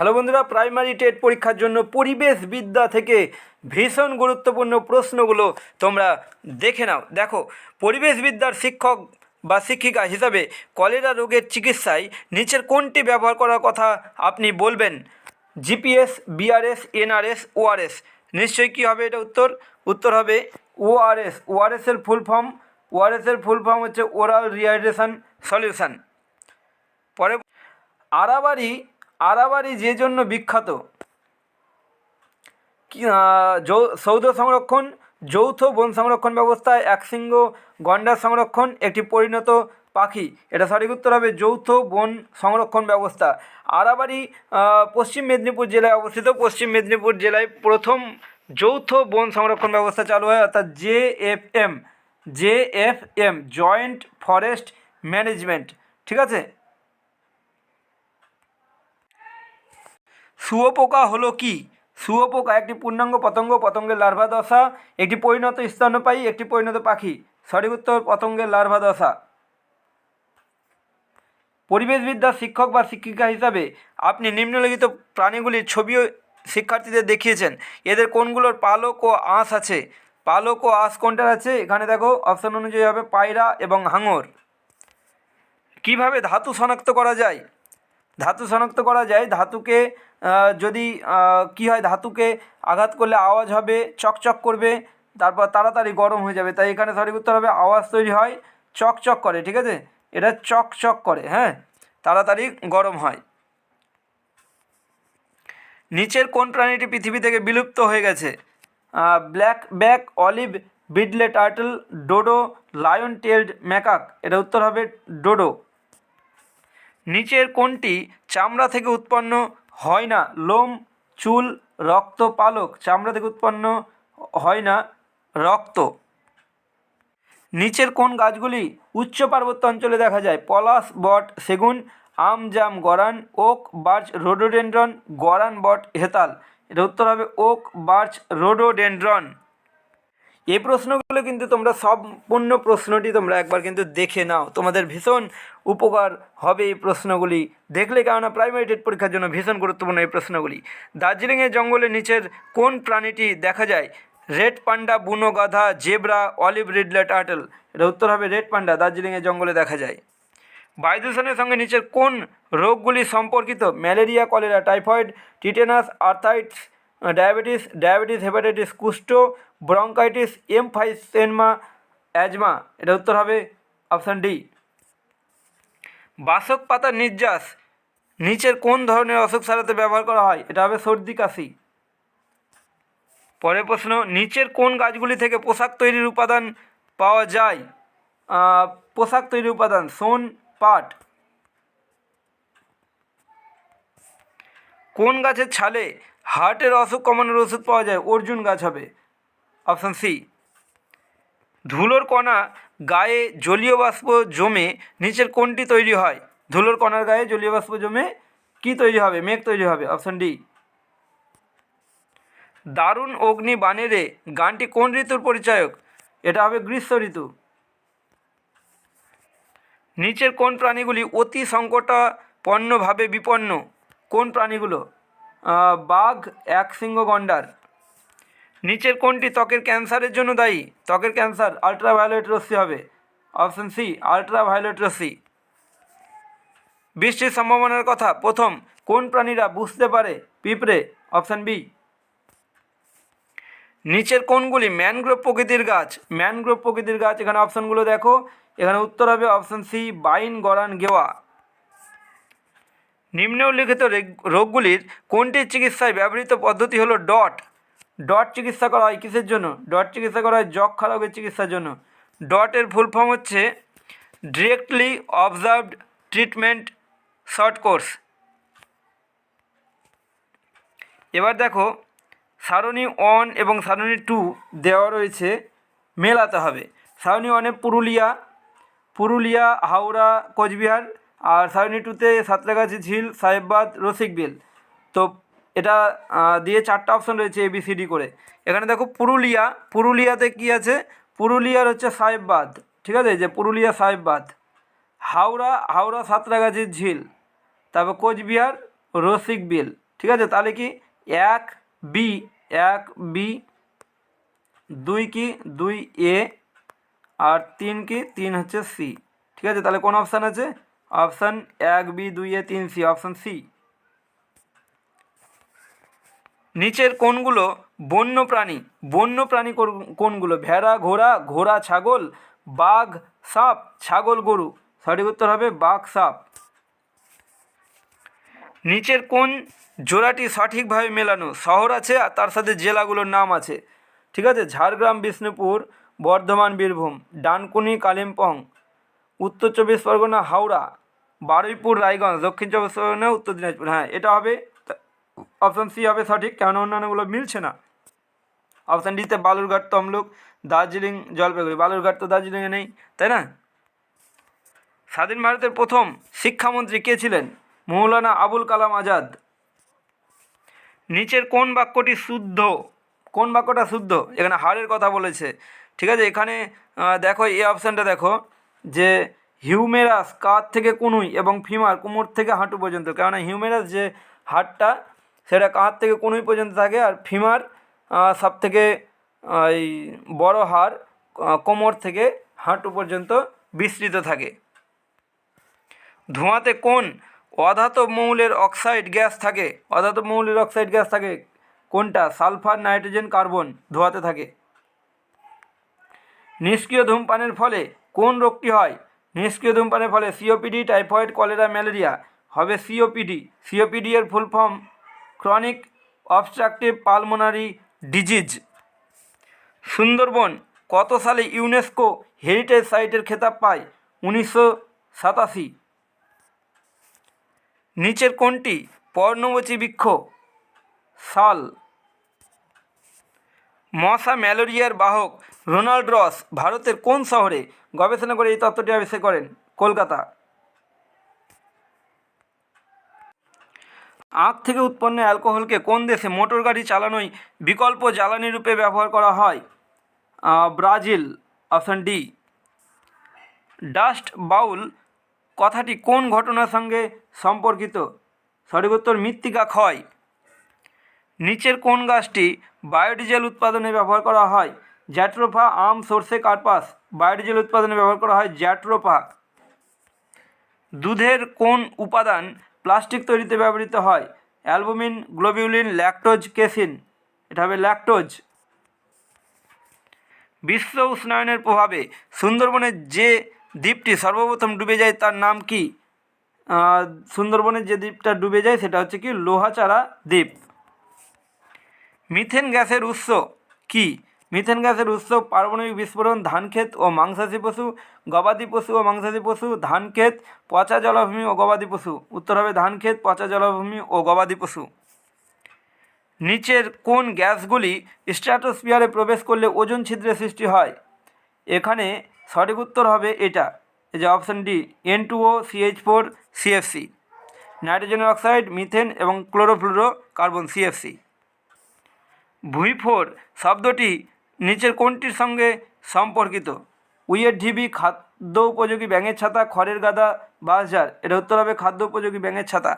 Hello বন্ধুরা primary TET পরীক্ষার জন্য পরিবেশ বিদ্যা থেকে ভীষণ গুরুত্বপূর্ণ প্রশ্নগুলো তোমরা দেখে নাও। দেখো পরিবেশ বিদ্যার শিক্ষক বা শিক্ষিকা হিসাবে কলেরা রোগের চিকিৎসায় নিচের কোনটি ব্যবহার করার কথা আপনি বলবেন? জিপিএস বিআরএস এনআরএস ওআরএস নিশ্চয়ই কী হবে এটা উত্তর? উত্তর হবে ওআরএস ওআরএসের ফুল ফর্ম ওআরএসের ফুল ফর্ম হচ্ছে ওরাল রিহাইড্রেশন সলিউশন পরে আরাবাড়ি আরাবাড়ি যে জন্য বিখ্যাত সৌধ সংরক্ষণ, যৌথ বন সংরক্ষণ ব্যবস্থায় একশৃঙ্গ গন্ডার সংরক্ষণ, একটি পরিণত পাখি। এটা সঠিক উত্তর হবে যৌথ বন সংরক্ষণ ব্যবস্থা। আরাবাড়ি পশ্চিম মেদিনীপুর জেলায় অবস্থিত। পশ্চিম মেদিনীপুর জেলায় প্রথম যৌথ বন সংরক্ষণ ব্যবস্থা চালু হয়, অর্থাৎ J F M. J F M, joint forest management. ঠিক আছে? শুয়োপোকা হলো কি? শুয়োপোকা একটি পূর্ণাঙ্গ পতঙ্গ, পতঙ্গের লার্ভা দশা। একটি পরিণত স্তন্যপায়ী, একটি পরিণত পাখি। সঠিক উত্তর, পতঙ্গের লার্ভা দশা। পরিবেশবিদ্যার শিক্ষক বা শিক্ষিকা হিসাবে আপনি নিম্নলিখিত প্রাণীগুলির ছবিও শিক্ষার্থীদের দেখিয়েছেন। এদের কোনগুলোর পালক ও আঁশ আছে? পালক ও আঁশ কোনটার আছে? এখানে দেখো, অপশন অনুযায়ী হবে পায়রা এবং হাঙর। কীভাবে ধাতু শনাক্ত করা যায়? ধাতু শনাক্ত করা যায়, ধাতুকে যদি কি হয়, ধাতুকে আঘাত করলে আওয়াজ হবে, চকচক করবে, তারপর তাড়াতাড়ি গরম হয়ে যাবে। তাই এখানে সঠিক উত্তর হবে, আওয়াজ তৈরি হয়, চকচক করে, ঠিক আছে? এটা চকচক করে হ্যাঁ? তাড়াতাড়ি গরম হয়। নিচের কোন প্রাণীটি পৃথিবী থেকে বিলুপ্ত হয়ে গেছে? Black buck, olive, ridley, turtle, dodo, lion tailed macaque. এটা উত্তর হবে ডোডো। নিচের কোনটি চামড়া থেকে উৎপন্ন হয় না। লোম, চুল, রক্ত, পালক, চামড়া থেকে উৎপন্ন হয় না রক্ত। নিচের কোন গাছগুলি উচ্চ পার্বত্য অঞ্চলে দেখা যায়? পলাশ, বট, সেগুন, আম, জাম, গরান, ওক, বার্চ, রোডোডেন্ড্রন, গরান, বট, হেতাল। এটা উত্তর হবে ওক, বার্চ, রোডোডেন্ড্রন। এই প্রশ্নগুলো কিন্তু তোমরা সম্পূর্ণ প্রশ্নটি তোমরা একবার কিন্তু দেখে নাও। তোমাদের ভীষণ উপকার হবে এই প্রশ্নগুলি। দেখলে কেননা প্রাইমারি টেট পরীক্ষার জন্য ভীষণ গুরুত্বপূর্ণ এই প্রশ্নগুলি। দার্জিলিংয়ের জঙ্গলের নিচের কোন প্রাণীটি দেখা যায়? রেড পান্ডা, বুনো গাধা, জেব্রা, অলিভ রিডলে টার্টল এটা উত্তর হবে রেড পান্ডা, দার্জিলিংয়ের জঙ্গলে দেখা যায়। বায়ু দূষণের সঙ্গে নিচের কোন রোগগুলি সম্পর্কিত? Malaria, cholera, typhoid, tetanus arthritis diabetes diabetes, hepatitis, কুষ্ঠ ব্রঙ্কাইটিস, এমফাইসেনমা, অ্যাজমা এটা উত্তর হবে অপশান ডি। বাসক পাতার নির্যাস, নিচের কোন ধরনের অসুখ সারাতে ব্যবহার করা হয়? এটা হবে সর্দি, কাশি। পরের প্রশ্ন, নিচের কোন গাছগুলি থেকে পোশাক তৈরির উপাদান পাওয়া যায়? পোশাক তৈরির উপাদান, সোন, পাট। কোন গাছের ছালে হার্টের অসুখ কমানোর ওষুধ পাওয়া যায়? অর্জুন গাছ হবে। Option C. ধুলোর কণা গায়ে জলীয় বাষ্প জমে নিচের কোনটি তৈরি হয়। ধুলোর কণার গায়ে জলীয় বাষ্প জমে কি তৈরি হবে? মেঘ তৈরি হবে। Option D. দারুণ অগ্নি বানেরে গানটি কোন ঋতুর পরিচায়ক? এটা হবে গ্রীষ্ম ঋতু। নিচের কোন প্রাণীগুলি অতি সংকটাপন্নভাবে বিপন্ন? কোন প্রাণীগুলো? বাঘ, এক সিংহ গন্ডার নিচের কোনটি ত্বকের ক্যান্সারের জন্য দায়ী? ত্বকের ক্যান্সার আলট্রাভায়োলেট রশ্মি হবে। অপশন সি আলট্রাভায়োলেট রশ্মি। বৃষ্টির সম্ভাবনার কথা, প্রথম, কোন প্রাণীরা বুঝতে পারে? পিঁপড়ে, অপশন বি। নিচের কোনগুলি? ম্যানগ্রোভ প্রকৃতির গাছ। ম্যানগ্রোভ প্রকৃতির গাছ, এখানে অপশনগুলো দেখো। এখানে উত্তর হবে অপশন সি, বাইন গরান গেওয়া। নিম্নে উল্লিখিত রেগ- রোগগুলির কোনটির চিকিৎসায় ব্যবহৃত পদ্ধতি হলো ডট? ডট চিকিৎসা করা হয় কিসের জন্য? ডট চিকিৎসা করা হয় যক্ষা রোগের চিকিৎসার জন্য। ডটের ফুল ফর্ম হচ্ছে directly observed treatment short course এবার দেখো, সারণী ওয়ান এবং সারণী টু দেওয়া রয়েছে, মেলাতে হবে। সারণী ওয়ানে পুরুলিয়া পুরুলিয়া, হাওড়া, কোচবিহার আর সারণী টুতে সাঁতরাগাছি ঝিল, সাহেববাদ, রসিকবিল। তো এটা দিয়ে চারটা অপশন রয়েছে এবিসিডি করে। এখানে দেখো পুরুলিয়া, পুরুলিয়াতে কি আছে? পুরুলিয়ার হচ্ছে সাহেববাদ ঠিক আছে? যে পুরুলিয়া সাহেববাদ হাওড়া হাওড়া সাঁতরাগাছির ঝিল, তারপর কোচবিহার, রসিক বিল, ঠিক আছে? তাহলে কি এক বি এক বি দুই কি? দুই এ আর তিন কি? তিন হচ্ছে সি ঠিক আছে? তাহলে কোন অপশান আছে? অপশান এক বি দুই এ তিন সি অপশান সি নিচের কোনগুলো বন্য প্রাণী বন্য প্রাণী কোন- কোনগুলো ভেড়া, ঘোড়া ঘোড়া, ছাগল, বাঘ, সাপ, ছাগল গরু, সঠিক উত্তর হবে বাঘ, সাপ। নিচের কোন জোড়াটি সঠিকভাবে মেলানো, শহর আছে আর তার সাথে জেলাগুলোর নাম আছে। ঠিক আছে? ঝাড়গ্রাম, বিষ্ণুপুর, বর্ধমান, বীরভূম, ডানকুনি, কালিম্পং, উত্তর চব্বিশ পরগনা, হাওড়া, বারুইপুর, রায়গঞ্জ, দক্ষিণ চব্বিশ পরগনা, উত্তর দিনাজপুর। হ্যাঁ এটা হবে অপশান সি হবে সঠিক কেন অন্যান্যগুলো মিলছে না। অপশান ডিতে বালুরঘাট, তমলুক, দার্জিলিং, জলপাইগুড়ি। বালুরঘাট তো দার্জিলিংয়ে নেই, তাই না? স্বাধীন ভারতের প্রথম শিক্ষামন্ত্রী কে ছিলেন? মৌলানা আবুল কালাম আজাদ। নিচের কোন বাক্যটি শুদ্ধ? কোন বাক্যটা শুদ্ধ? এখানে হাড়ের কথা বলেছে। ঠিক আছে, এখানে দেখো, এই অপশানটা দেখো, যে হিউমেরাস কাত থেকে কুনুই এবং ফিমার কোমর থেকে হাঁটু পর্যন্ত? কেননা হিউমেরাস যে হাড়টা সেটা কাঁধ থেকে কুনুই পর্যন্ত থাকে। আর ফিমার সব থেকে এই বড় হাড় কোমর থেকে হাঁটু পর্যন্ত বিস্তৃত থাকে। ধোঁয়াতে কোন অধাতব মৌলের অক্সাইড গ্যাস থাকে? অধাতব মৌলের অক্সাইড গ্যাস থাকে কোনটা? সালফার, নাইট্রোজেন, কার্বন ধোঁয়াতে থাকে। নিষ্ক্রিয় ধূমপানের ফলে কোন রোগটি হয়? নিষ্ক্রিয় ধূমপানের ফলে সিওপিডি টাইফয়েড কলেরা ম্যালেরিয়া হবে সিওপিডি সিওপিডি এর full form chronic obstructive pulmonary disease Sundarbans কত সালে ইউনেস্কো হেরিটেজ সাইটের খেতাব পায়? উনিশশো সাতাশি। নিচের কোনটি? পর্ণমোচী বৃক্ষ। সাল। মশা ম্যালেরিয়ার বাহক রোনাল্ড রস ভারতের কোন শহরে? গবেষণা করে এই তত্ত্বটি আবিষ্কার করেন কলকাতা। আখ থেকে উৎপন্ন অ্যালকোহলকে কোন দেশে মোটর গাড়ি চালানোয় বিকল্প জ্বালানি রূপে ব্যবহার করা হয়? Brazil. Option D, dust bowl. কথাটি কোন ঘটনার সঙ্গে সম্পর্কিত? সঠিক উত্তর মৃত্তিকা ক্ষয়। নিচের কোন গাছটি বায়োডিজেল উৎপাদনে ব্যবহার করা হয়? জ্যাট্রোফা, আম, সর্ষে, কার্পাস। বায়োডিজেল উৎপাদনে ব্যবহার করা হয় জ্যাট্রোফা। দুধের কোন উপাদান প্লাস্টিক তৈরিতে ব্যবহৃত হয়। Albumin, globulin, lactose, casein. এটা হবে ল্যাকটোজ। বিশ্ব উষ্ণায়নের প্রভাবে সুন্দরবনের যে দ্বীপটি সর্বপ্রথম ডুবে যায় তার নাম কি? সুন্দরবনের যে দ্বীপটা ডুবে যায় সেটা হচ্ছে কি লোহাচাড়া দ্বীপ। মিথেন গ্যাসের উৎস কি? মিথেন গ্যাসের উৎস পারমাণবিক বিস্ফোরণ, ধানক্ষেত ও মাংসাশী পশু, গবাদি পশু ও মাংসাশী পশু, ধানক্ষেত, পচা জলাভূমি ও গবাদি পশু। উত্তর হবে ধানক্ষেত, পচা জলাভূমি ও গবাদি পশু। নিচের কোন গ্যাসগুলি স্ট্র্যাটোস্ফিয়ারে প্রবেশ করলে ওজন ছিদ্রের সৃষ্টি হয়? এখানে সঠিক উত্তর হবে এটা। যে option D N two O CH four CFC nitrogen oxide, methane এবং ক্লোরোফ্লুরো কার্বন সিএফসি ভুঁইফোর শব্দটি নিচের কোনটির সঙ্গে সম্পর্কিত? উইয়ের ঢিবি, খাদ্য উপযোগী ব্যাঙের ছাতা, খড়ের গাদা বাঁশঝাড় এটা উত্তর হবে খাদ্য উপযোগী ব্যাঙের ছাতা।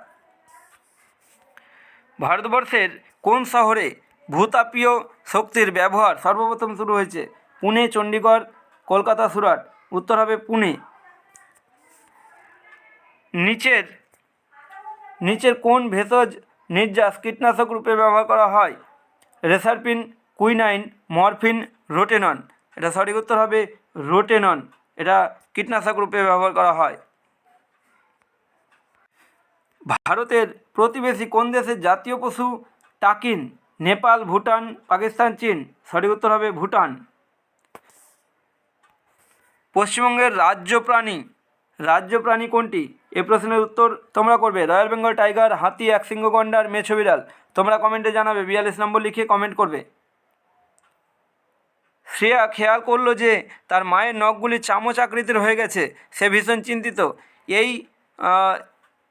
ভারতবর্ষের কোন শহরে ভূতাপীয় শক্তির ব্যবহার সর্বপ্রথম শুরু হয়েছে? পুনে, চণ্ডীগড়, কলকাতা, সুরাট। উত্তর হবে পুনে। নিচের নিচের কোন ভেষজ নির্যাস কীটনাশক রূপে ব্যবহার করা হয়? Reserpine quinine morphine rotenone. এটা সঠিক উত্তর হবে রোটেনন। এটা কীটনাশক রূপে ব্যবহার করা হয়। ভারতের প্রতিবেশী কোন দেশের জাতীয় পশু? টাকিন, নেপাল, ভুটান, পাকিস্তান, চীন। সঠিক উত্তর হবে ভুটান। পশ্চিমবঙ্গের রাজ্য প্রাণী রাজ্য প্রাণী কোনটি? এ প্রশ্নের উত্তর তোমরা করবে। রয়্যাল বেঙ্গল টাইগার, হাতি একশৃঙ্গ গন্ডার মেছো বিড়াল। তোমরা কমেন্টে জানাবে। বিয়াল্লিশ নম্বর লিখে কমেন্ট করবে। শ্রেয়া খেয়াল করল যে তার মায়ের নখগুলি চামচ আকৃতির হয়ে গেছে। সে ভীষণ চিন্তিত। এই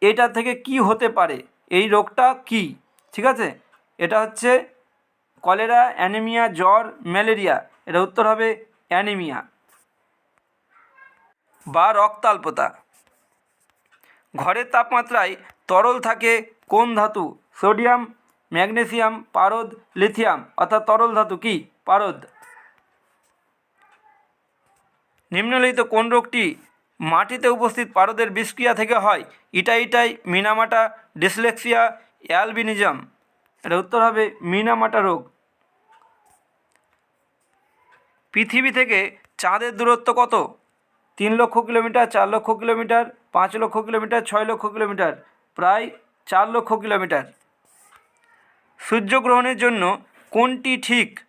এটা থেকে কি হতে পারে? এই রোগটা কি? ঠিক আছে? এটা হচ্ছে কলেরা, অ্যানিমিয়া, জ্বর, ম্যালেরিয়া। এটা উত্তর হবে অ্যানিমিয়া বা রক্তাল্পতা। ঘরের তাপমাত্রায় তরল থাকে কোন ধাতু? সোডিয়াম, ম্যাগনেসিয়াম, পারদ, লিথিয়াম। অর্থাৎ তরল ধাতু কি? পারদ। নিম্নলিখিত কোন রোগটি মাটিতে উপস্থিত পারদের বিষক্রিয়া থেকে হয়? Itai itai, minamata, dyslexia, albinism. এটা উত্তর হবে মিনামাটা রোগ। পৃথিবী থেকে চাঁদের দূরত্ব কত? তিন লক্ষ কিলোমিটার, চার লক্ষ কিলোমিটার, পাঁচ লক্ষ কিলোমিটার, ছয় লক্ষ কিলোমিটার, প্রায় চার লক্ষ কিলোমিটার। সূর্যগ্রহণের জন্য কোনটি ঠিক?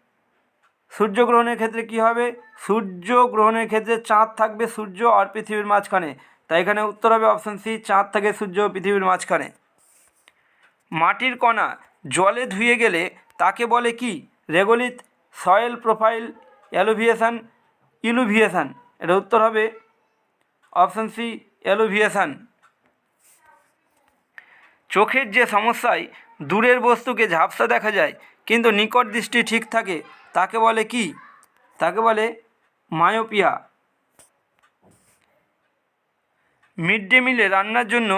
সূর্যগ্রহণের ক্ষেত্রে কি হবে? সূর্যগ্রহণের ক্ষেত্রে চাঁদ থাকবে সূর্য আর পৃথিবীর মাঝখানে। তাই এখানে উত্তর হবে অপশান সি চাঁদ থাকে সূর্য পৃথিবীর মাঝখানে। মাটির কণা জলে ধুয়ে গেলে তাকে বলে কি? Regolith, soil profile, eluviation, illuviation. এটা উত্তর হবে অপশান সি অ্যালোভিয়েশান। চোখের যে সমস্যায় দূরের বস্তুকে ঝাপসা দেখা যায়, কিন্তু নিকট দৃষ্টি ঠিক থাকে তাকে বলে কি? তাকে বলে মায়োপিয়া। মিড ডে মিলে রান্নার জন্য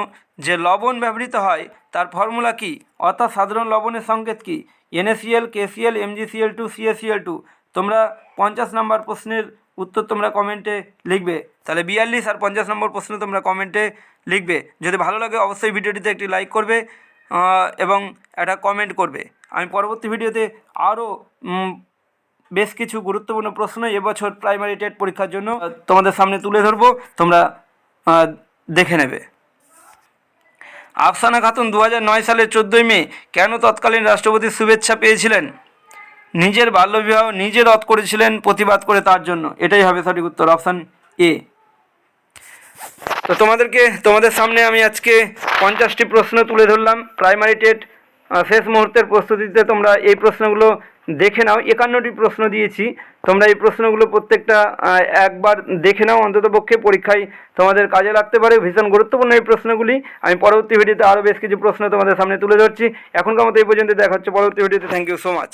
যে লবণ ব্যবহৃত হয়, তার ফর্মুলা কি? অর্থাৎ সাধারণ লবণের সংকেত কি? NaCl KCl MgCl two CaCl two তোমরা পঞ্চাশ নম্বর প্রশ্নের উত্তর তোমরা কমেন্টে লিখবে। তাহলে বিয়াল্লিশ আর পঞ্চাশ নম্বর প্রশ্ন তোমরা কমেন্টে লিখবে। যদি ভালো লাগে অবশ্যই ভিডিওটিতে একটি লাইক করবে এবং একটা কমেন্ট করবে। আমি পরবর্তী ভিডিওতে আরও বেশ কিছু গুরুত্বপূর্ণ প্রশ্ন এবছর প্রাইমারি টেট পরীক্ষার জন্য তোমাদের সামনে তুলে ধরবো, তোমরা দেখে নেবে। আফসানা খাতুন দু সালের চোদ্দোই মে কেন তৎকালীন রাষ্ট্রপতির শুভেচ্ছা পেয়েছিলেন? নিজের বাল্যবিবাহ নিজে রদ করেছিলেন, প্রতিবাদ করে তার জন্য। এটাই হবে সঠিক উত্তর, অপশান এ। তো তোমাদেরকে, তোমাদের সামনে আমি আজকে পঞ্চাশটি প্রশ্ন তুলে ধরলাম প্রাইমারি টেট শেষ মুহূর্তের প্রস্তুতিতে তোমরা এই প্রশ্নগুলো দেখে নাও। একান্নটি প্রশ্ন দিয়েছি। তোমরা এই প্রশ্নগুলো প্রত্যেকটা একবার দেখে নাও। অন্ততপক্ষে পরীক্ষায় তোমাদের কাজে লাগতে পারে। ভীষণ গুরুত্বপূর্ণ এই প্রশ্নগুলি। আমি পরবর্তী ভিডিওতে আরও বেশ কিছু প্রশ্ন তোমাদের সামনে তুলে ধরছি। এখনকার মতো এই পর্যন্ত দেখা হচ্ছে পরবর্তী ভিডিওতে। Thank you so much